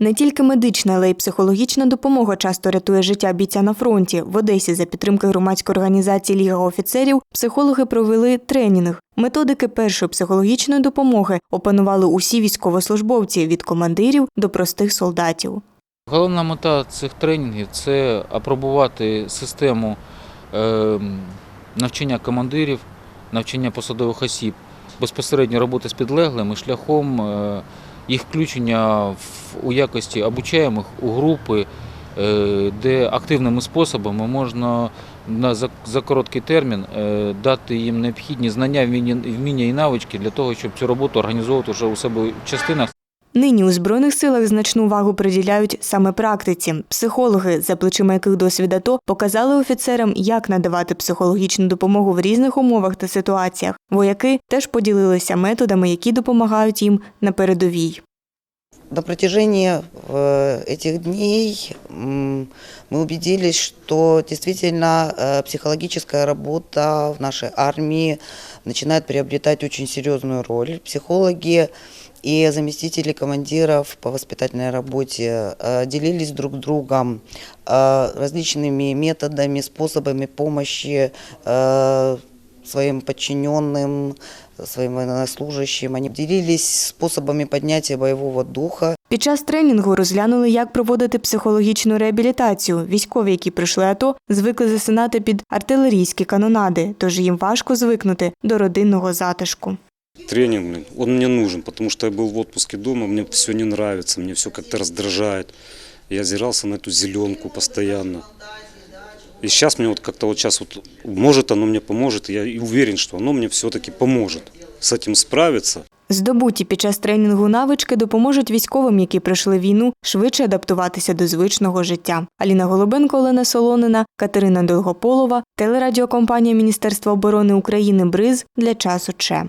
Не тільки медична, але й психологічна допомога часто рятує життя бійця на фронті. В Одесі за підтримки громадської організації Ліга офіцерів психологи провели тренінг. Методики першої психологічної допомоги опанували усі військовослужбовці від командирів до простих солдатів. Головна мета цих тренінгів це апробувати систему е, навчання командирів, навчання посадових осіб, безпосередньо роботи з підлеглими шляхом е, їх включення в, у якості обучаємих у групи, е, де активними способами можна на, за, короткий термін е, дати їм необхідні знання, вміння і навички для того, щоб цю роботу організовувати вже у себе в частинах. Нині у збройних силах значну увагу приділяють саме практиці. Психологи, за плечима яких досвід АТО, показали офіцерам, як надавати психологічну допомогу в різних умовах та ситуаціях. Вояки теж поділилися методами, які допомагають їм на передовій. На протяжении э, этих дней м, мы убедились, что действительно э, психологическая работа в нашей армии начинает приобретать очень серьезную роль. Психологи и заместители командиров по воспитательной работе э, делились друг с другом э, различными методами, способами помощи э, своим подчиненным, своим военнослужащим. Они делились способами поднятия боевого духа. Під час тренінгу розглянули, як проводити психологічну реабілітацію. Військові, які прийшли АТО, звикли засинати під артилерійські канонади, тож їм важко звикнути до родинного затишку. Тренинг, блин, он мне нужен, потому что я был в отпуске дома, мне все не нравится, мне все как-то раздражает. Я озирался на эту зеленку постоянно. И сейчас мне вот как-то вот сейчас вот, может оно мне поможет, и я и уверен, что оно мне все-таки поможет с этим справиться. Здобуті під час тренінгу навички допоможуть військовим, які пройшли війну, швидше адаптуватися до звичного життя. Аліна Голубенко, Олена Солонина, Катерина Долгополова, телерадіокомпанія Міністерства оборони України Бриз для часу Че.